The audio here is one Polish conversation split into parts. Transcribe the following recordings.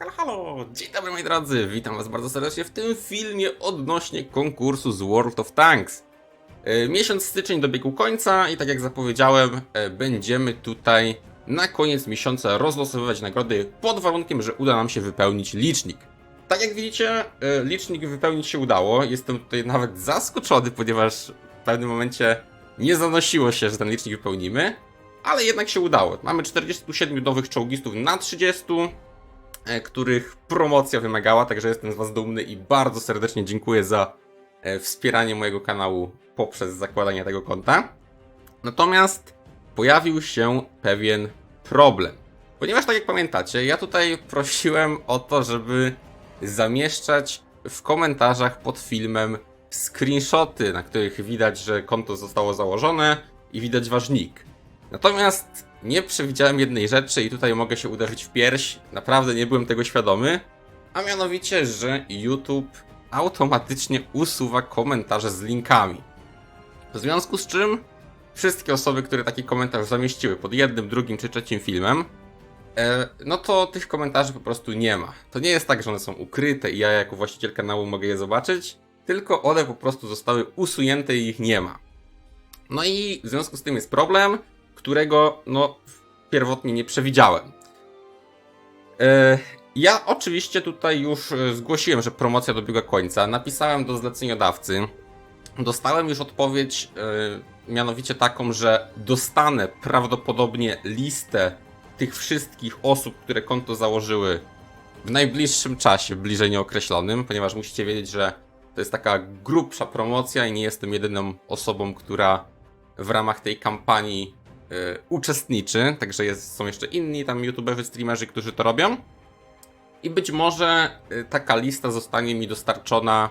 Halo, halo! Dzień dobry moi drodzy, witam was bardzo serdecznie w tym filmie odnośnie konkursu z World of Tanks. E, Miesiąc styczeń dobiegł końca i tak jak zapowiedziałem, e, będziemy tutaj na koniec miesiąca rozlosowywać nagrody pod warunkiem, że uda nam się wypełnić licznik. Tak jak widzicie, e, licznik wypełnić się udało. Jestem tutaj nawet zaskoczony, ponieważ w pewnym momencie nie zanosiło się, że ten licznik wypełnimy, ale jednak się udało. Mamy 47 nowych czołgistów na 30, e, których promocja wymagała, także jestem z Was dumny i bardzo serdecznie dziękuję za e, wspieranie mojego kanału poprzez zakładanie tego konta. Natomiast pojawił się pewien problem. Ponieważ, tak jak pamiętacie, ja tutaj prosiłem o to, żeby zamieszczać w komentarzach pod filmem screenshoty, na których widać, że konto zostało założone i widać wasz nick. Natomiast nie przewidziałem jednej rzeczy i tutaj mogę się uderzyć w pierś. Naprawdę nie byłem tego świadomy. A mianowicie, że YouTube automatycznie usuwa komentarze z linkami. W związku z czym wszystkie osoby, które taki komentarz zamieściły pod jednym, drugim czy trzecim filmem, e, no to tych komentarzy po prostu nie ma. To nie jest tak, że one są ukryte i ja jako właściciel kanału mogę je zobaczyć, tylko one po prostu zostały usunięte i ich nie ma. No i w związku z tym jest problem, którego no pierwotnie nie przewidziałem. E, Ja oczywiście tutaj już e, zgłosiłem, że promocja dobiega końca. Napisałem do zleceniodawcy. Dostałem już odpowiedź, e, mianowicie taką, że dostanę prawdopodobnie listę tych wszystkich osób, które konto założyły w najbliższym czasie, bliżej nieokreślonym, ponieważ musicie wiedzieć, że to jest taka grubsza promocja i nie jestem jedyną osobą, która w ramach tej kampanii uczestniczy, także jest, są jeszcze inni tam youtuberzy, streamerzy, którzy to robią. I być może y, taka lista zostanie mi dostarczona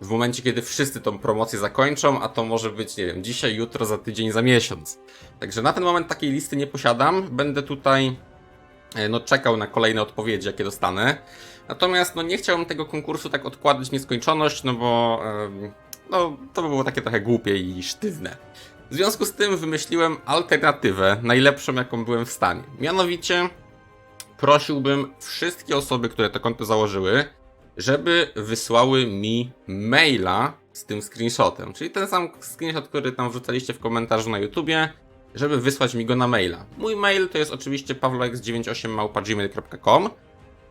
w momencie, kiedy wszyscy tą promocję zakończą, a to może być, nie wiem, dzisiaj, jutro, za tydzień, za miesiąc. Także na ten moment takiej listy nie posiadam. Będę tutaj y, no, czekał na kolejne odpowiedzi, jakie dostanę. Natomiast no, nie chciałbym tego konkursu tak odkładać w nieskończoność, no bo no, to by było takie trochę głupie i sztywne. W związku z tym wymyśliłem alternatywę, najlepszą jaką byłem w stanie. Mianowicie prosiłbym wszystkie osoby, które to konto założyły, żeby wysłały mi maila z tym screenshotem. Czyli ten sam screenshot, który tam wrzucaliście w komentarzu na YouTubie, żeby wysłać mi go na maila. Mój mail to jest oczywiście pawlox98małpa.gmail.com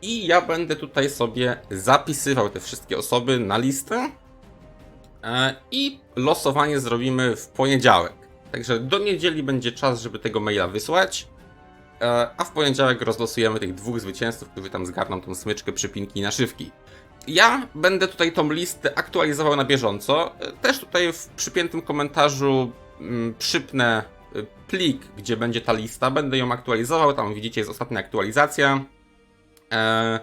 i ja będę tutaj sobie zapisywał te wszystkie osoby na listę I losowanie zrobimy w poniedziałek. Także do niedzieli będzie czas, żeby tego maila wysłać. E, A w poniedziałek rozlosujemy tych dwóch zwycięzców, którzy tam zgarną tą smyczkę, przypinki i naszywki. Ja będę tutaj tą listę aktualizował na bieżąco. E, Też tutaj w przypiętym komentarzu mm, przypnę e, plik, gdzie będzie ta lista. Będę ją aktualizował. Tam widzicie, jest ostatnia aktualizacja. E,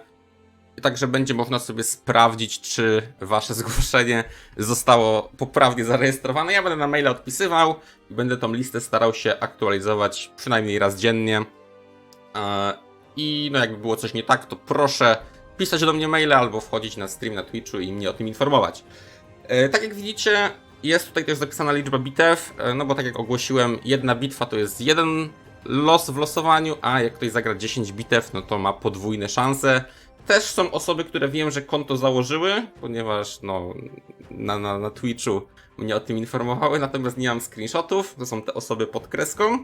Także będzie można sobie sprawdzić, czy wasze zgłoszenie zostało poprawnie zarejestrowane. Ja będę na maila odpisywał i będę tą listę starał się aktualizować przynajmniej raz dziennie. E, I no jakby było coś nie tak, to proszę pisać do mnie maile albo wchodzić na stream na Twitchu i mnie o tym informować. E, Tak jak widzicie, jest tutaj też zapisana liczba bitew, e, no bo tak jak ogłosiłem, jedna bitwa to jest jeden los w losowaniu, a jak ktoś zagra 10 bitew, no to ma podwójne szanse. Też są osoby, które wiem, że konto założyły, ponieważ no, na, na, na Twitchu mnie o tym informowały, natomiast nie mam screenshotów, to są te osoby pod kreską.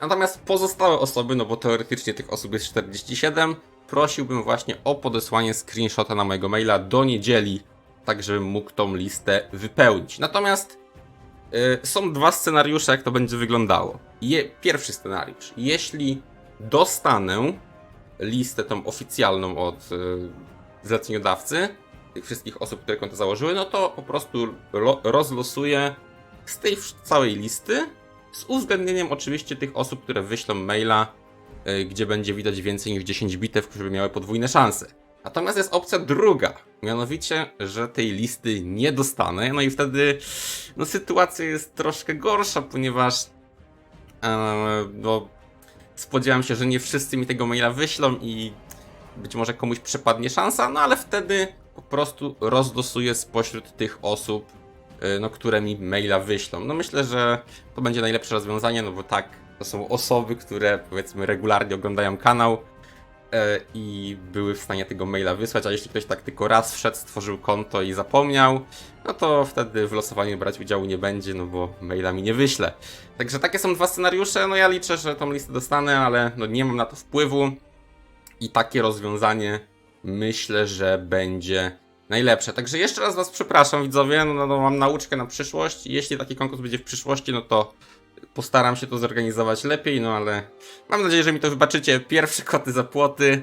Natomiast pozostałe osoby, no bo teoretycznie tych osób jest 47, prosiłbym właśnie o podesłanie screenshota na mojego maila do niedzieli, tak żebym mógł tą listę wypełnić. Natomiast y, są dwa scenariusze, jak to będzie wyglądało. Je, pierwszy scenariusz. Jeśli dostanę listę tą oficjalną od y, zleceniodawcy, tych wszystkich osób, które konto założyły, no to po prostu ro, rozlosuję z tej całej listy, z uwzględnieniem oczywiście tych osób, które wyślą maila, y, gdzie będzie widać więcej niż 10 bitew, żeby miały podwójne szanse. Natomiast jest opcja druga, mianowicie, że tej listy nie dostanę, no i wtedy no, sytuacja jest troszkę gorsza, ponieważ e, no, spodziewam się, że nie wszyscy mi tego maila wyślą i być może komuś przepadnie szansa, no ale wtedy po prostu rozlosuję spośród tych osób, y, no, które mi maila wyślą. No myślę, że to będzie najlepsze rozwiązanie, no bo tak, to są osoby, które powiedzmy regularnie oglądają kanał i były w stanie tego maila wysłać, a jeśli ktoś tak tylko raz wszedł, stworzył konto i zapomniał, no to wtedy w losowaniu brać udziału nie będzie, no bo maila mi nie wyśle. Także takie są dwa scenariusze, no ja liczę, że tą listę dostanę, ale no nie mam na to wpływu i takie rozwiązanie myślę, że będzie najlepsze. Także jeszcze raz Was przepraszam, widzowie, no, no mam nauczkę na przyszłość. Jeśli taki konkurs będzie w przyszłości, no to postaram się to zorganizować lepiej, no ale mam nadzieję, że mi to wybaczycie. Pierwsze koty za płoty.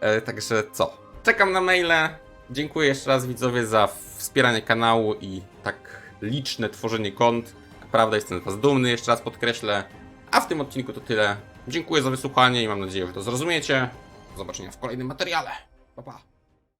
E, także co? Czekam na maile. Dziękuję jeszcze raz widzowie za wspieranie kanału i tak liczne tworzenie kont. Naprawdę jestem z Was dumny, jeszcze raz podkreślę. A w tym odcinku to tyle. Dziękuję za wysłuchanie i mam nadzieję, że to zrozumiecie. Do zobaczenia w kolejnym materiale. Pa, pa.